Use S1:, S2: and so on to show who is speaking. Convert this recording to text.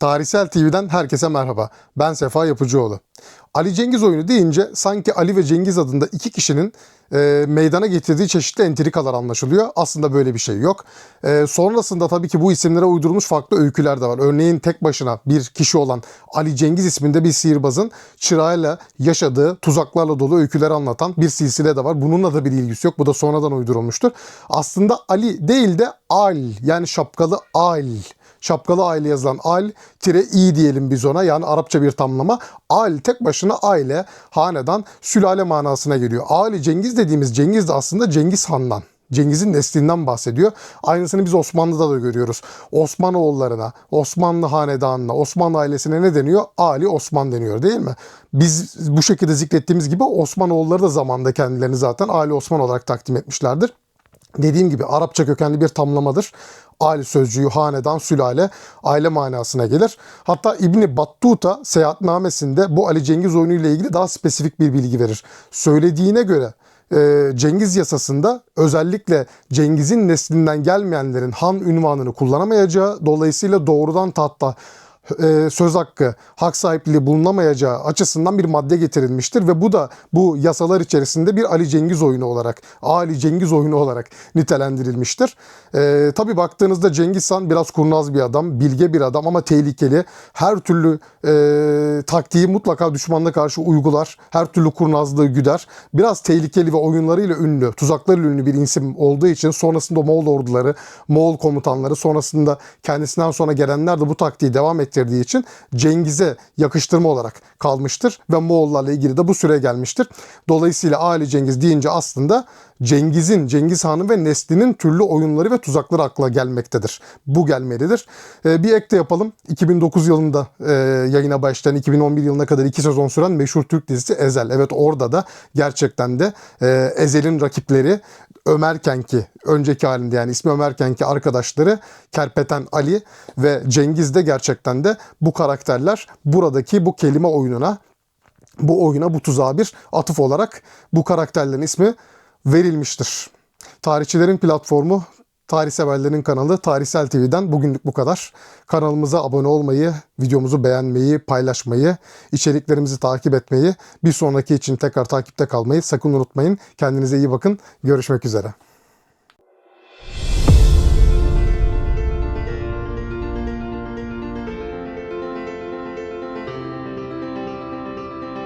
S1: Tarihsel TV'den herkese merhaba. Ben Sefa Yapıcıoğlu. Ali Cengiz oyunu deyince sanki Ali ve Cengiz adında iki kişinin e, meydana getirdiği çeşitli entrikalar anlaşılıyor. Aslında böyle bir şey yok. E, sonrasında tabii ki bu isimlere uydurulmuş farklı öyküler de var. Örneğin tek başına bir kişi olan Ali Cengiz isminde bir sihirbazın çırağıyla yaşadığı tuzaklarla dolu öyküleri anlatan bir silsile de var. Bununla da bir ilgisi yok. Bu da sonradan uydurulmuştur. Aslında Ali değil de Al yani şapkalı Al şapkalı aile yazılan al tire i diyelim biz ona yani Arapça bir tamlama. Al tek başına aile, hanedan, sülale manasına geliyor. Ali Cengiz dediğimiz Cengiz de aslında Cengiz Han'dan. Cengiz'in neslinden bahsediyor. Aynısını biz Osmanlı'da da görüyoruz. Osmanoğullarına, Osmanlı hanedanına, Osmanlı ailesine ne deniyor? Ali Osman deniyor değil mi? Biz bu şekilde zikrettiğimiz gibi Osmanoğulları da zamanda kendilerini zaten Ali Osman olarak takdim etmişlerdir. Dediğim gibi Arapça kökenli bir tamlamadır. Aile sözcüğü hanedan, sülale, aile manasına gelir. Hatta İbni Battuta seyahatnamesinde bu Ali Cengiz oyunu ile ilgili daha spesifik bir bilgi verir. Söylediğine göre e, Cengiz yasasında özellikle Cengiz'in neslinden gelmeyenlerin han ünvanını kullanamayacağı, dolayısıyla doğrudan tahta e, söz hakkı, hak sahipliği bulunamayacağı açısından bir madde getirilmiştir ve bu da bu yasalar içerisinde bir Ali Cengiz oyunu olarak, Ali Cengiz oyunu olarak nitelendirilmiştir. E, Tabi baktığınızda Cengiz Han biraz kurnaz bir adam, bilge bir adam ama tehlikeli. Her türlü e, taktiği mutlaka düşmanına karşı uygular, her türlü kurnazlığı güder. Biraz tehlikeli ve oyunlarıyla ünlü, tuzaklarıyla ünlü bir isim olduğu için sonrasında Moğol orduları, Moğol komutanları, sonrasında kendisinden sonra gelenler de bu taktiği devam ettirdiği için Cengiz'e yakıştırma olarak kalmıştır ve Moğollarla ilgili de bu süre gelmiştir. Dolayısıyla Ali Cengiz deyince aslında Cengiz'in, Cengiz Han'ın ve neslinin türlü oyunları ve tuzakları akla gelmektedir. Bu gelmelidir. Ee, bir ek de yapalım. 2009 yılında e, yayına başlayan 2011 yılına kadar iki sezon süren meşhur Türk dizisi Ezel. Evet orada da gerçekten de e, Ezel'in rakipleri Ömer Kenki, önceki halinde yani ismi Ömer Kenki arkadaşları Kerpeten Ali ve Cengiz de gerçekten de bu karakterler buradaki bu kelime oyununa bu oyuna bu tuzağa bir atıf olarak bu karakterlerin ismi verilmiştir. Tarihçilerin platformu Tarih severlerin kanalı Tarihsel TV'den bugünlük bu kadar. Kanalımıza abone olmayı, videomuzu beğenmeyi, paylaşmayı, içeriklerimizi takip etmeyi, bir sonraki için tekrar takipte kalmayı sakın unutmayın. Kendinize iyi bakın. Görüşmek üzere.